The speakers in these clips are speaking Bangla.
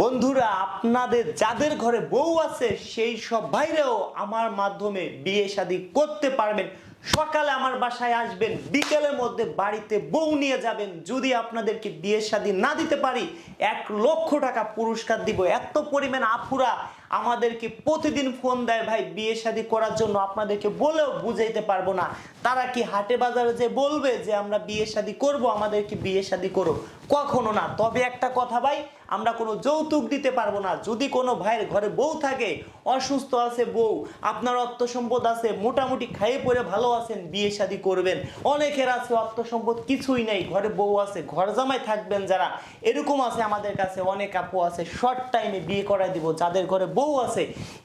বন্ধুরা, আপনাদের যাদের ঘরে বউ আছে, সেই সব ভাইরাও আমার মাধ্যমে বিয়ে শাদী করতে পারবেন। সকালে আমার বাসায় আসবেন, বিকেলের মধ্যে বাড়িতে বউ নিয়ে যাবেন, যদি আপনাদেরকে বিয়ে শাদী না দিতে পারি, এক লক্ষ টাকা পুরস্কার দিব। এত পরিমাণ আপুরা আমাদেরকে প্রতিদিন ফোন দেয়, ভাই, বিয়ে শাদী করার জন্য আপনাদেরকে বলেও বুঝাইতে পারব না। তারা কি হাটে বাজারে যে বলবে যে, আমরা বিয়ে শাদী করব, আমাদেরকে বিয়ে শাদী করো? কখনো না। তবে একটা কথা ভাই, আমরা কোনো যৌতুক দিতে পারব না। যদি কোনো ভাইয়ের ঘরে বউ থাকে, অসুস্থ আছে বউ, আপনার অর্থ সম্পদ আছে, মোটামুটি খাইয়ে পরে ভালো আছেন, বিয়ে শাদী করবেন। অনেকের আছে অর্থ সম্পদ কিছুই নেই, ঘরে বউ আছে, ঘর জামাই থাকবেন যারা। এরকম আছে আমাদের কাছে, অনেক আপু আছে শর্ট টাইমে বিয়ে করাই দিব, যাদের ঘরে বউ আছে।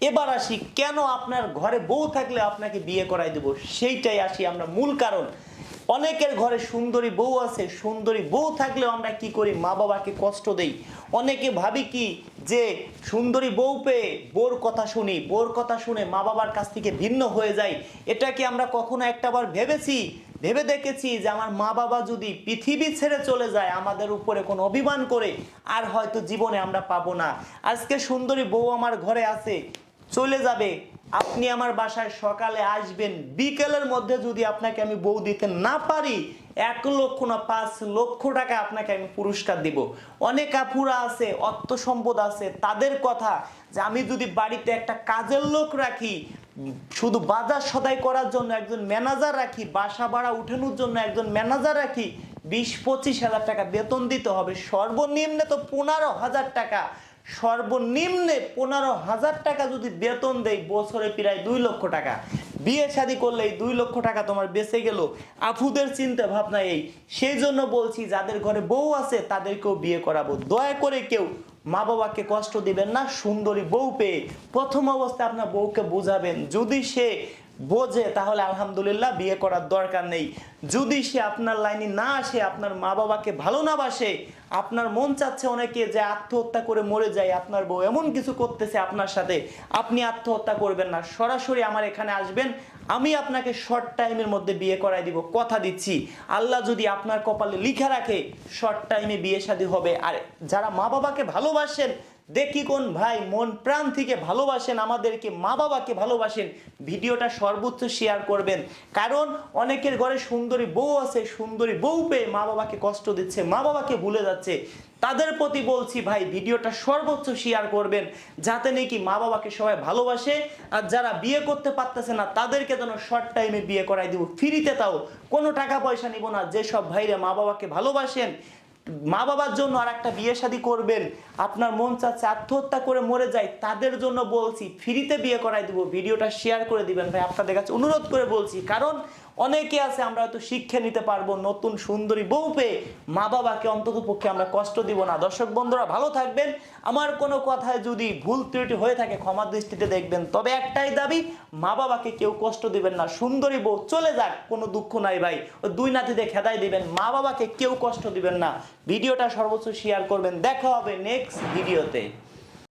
এবার আসি, কেন আপনার ঘরে বউ থাকলে আপনাকে বিয়ে করাই দিব? সেইটাই আসি আমরা মূল কারণ। অনেকের ঘরে সুন্দরী বউ আছে, সুন্দরী বউ থাকলেও আমরা কি করি? মা বাবাকে কষ্ট দেই। অনেকে ভাবি কি যে সুন্দরী বউ পেয়ে বোর কথা শুনি, বোর কথা শুনে মা বাবার কাছ থেকে ভিন্ন হয়ে যাই, এটা কি আমরা কখনো একটাবার ভেবেছি? ভেবে দেখেছি যে আমার মা বাবা যদি পৃথিবী ছেড়ে চলে যায়, আমাদের উপরে কোনো অভিমান করে, আর হয়তো জীবনে আমরা পাবো না। আজকে সুন্দরী বউ আমার ঘরে আছে, চলে যাবে। আপনি আমার বাসায় সকালে আসবেন, বিকেলের মধ্যে যদি আপনাকে আমি বউ দিতে না পারি এক লক্ষ না পাঁচ লক্ষ টাকা আপনাকে আমি পুরস্কার দিব। অনেক আপুরা আছে, অর্থ সম্পদ আছে, তাদের কথা যে আমি যদি বাড়িতে একটা কাজের লোক রাখি, শুধু বাজার সদাই করার জন্য একজন ম্যানেজার রাখি, বাসা ভাড়া উঠানোর জন্য একজন ম্যানেজার রাখি, বিশ পঁচিশ হাজার টাকা বেতন দিতে হবে। সর্বনিম্নে তো পনেরো হাজার টাকা। সর্বনিম্নে পনেরো হাজার টাকা যদি বেতন দেয়, বছরে প্রায় দুই লক্ষ টাকা। বিয়ে শাদি করলে এই দুই লক্ষ টাকা তোমার বেঁচে গেল। আফুদের চিন্তা ভাবনা এই। সেই জন্য বলছি, যাদের ঘরে বউ আছে, তাদেরকেও বিয়ে করাবো। দয়া করে কেউ মা বাবাকে কষ্ট দিবেন না, সুন্দরী বউ পেয়ে। প্রথম অবস্থায় আপনার বউকে বুঝাবেন। যদি সে বোঝে, তাহলে আলহামদুলিল্লাহ বিয়ে করার দরকার নেই। যদি সে আপনার লাইনে না আসে, আপনার মা বাবাকে ভালো না বাসে, আপনার মন চাচ্ছে অনেকে যে আত্মহত্যা করে মরে যায়, আপনার বউ এমন কিছু করতেছে আপনার সাথে, আপনি আত্মহত্যা করবেন না। সরাসরি আমার এখানে আসবেন, আমি আপনাকে শর্ট টাইমের মধ্যে বিয়ে করাই দিব, কথা দিচ্ছি। আল্লাহ যদি আপনার কপালে লিখে রাখে শর্ট টাইমে বিয়ে শাদী হবে। আর যারা মা বাবাকে ভালোবাসেন দেখি কোন ভাই মন প্রাণ থেকে ভালোবাসেন, আমাদেরকে মা বাবাকে ভালোবাসেন। ভিডিওটা সর্বোচ্চ শেয়ার করবেন। কারণ অনেকের ঘরে সুন্দরী বউ আছে, সুন্দরী বউ পেয়ে মা বাবাকে কষ্ট দিচ্ছে, মা বাবাকে ভুলে যাচ্ছে। তাদের প্রতি বলছি ভাই, ভিডিওটা সর্বোচ্চ শেয়ার করবেন, যাতে নাকি মা বাবাকে সবাই ভালোবাসে। আর যারা বিয়ে করতে পারতেছে না, তাদেরকে যেন শর্ট টাইমে বিয়ে করাই দিব। ফ্রিতে তাও কোনো টাকা পয়সা নিব না, যেসব ভাইরা মা বাবাকে ভালোবাসেন মা বাবার জন্য আর একটা বিয়ে শাদী করবেন, আপনার মন চাচ্ছে আত্মহত্যা করে মরে যায়, তাদের জন্য বলছি, ফ্রিতে বিয়ে করাই দিব, ভিডিওটা শেয়ার করে দিবেন। ভাই, আপনাদের কাছে অনুরোধ করে বলছি, কারণ অনেকে আছে, আমরা হয়তো শিক্ষা নিতে পারব, নতুন সুন্দরী বউ পেয়ে মা বাবাকে অন্তত পক্ষে আমরা কষ্ট দিব না। দর্শক বন্ধুরা, ভালো থাকবেন। আমার কোনো কথায় যদি ভুল ত্রুটি হয়ে থাকে, ক্ষমা দৃষ্টিতে দেখবেন। তবে একটাই দাবি মা বাবাকে কেউ কষ্ট দিবেন না। সুন্দরী বউ চলে যাক, কোনো দুঃখ নাই ভাই। ওই দুই নাতিতে খেদাই দিবেন মা বাবাকে কেউ কষ্ট দিবেন না। ভিডিওটা সর্বোচ্চ শেয়ার করবেন। দেখা হবে নেক্সট ভিডিওতে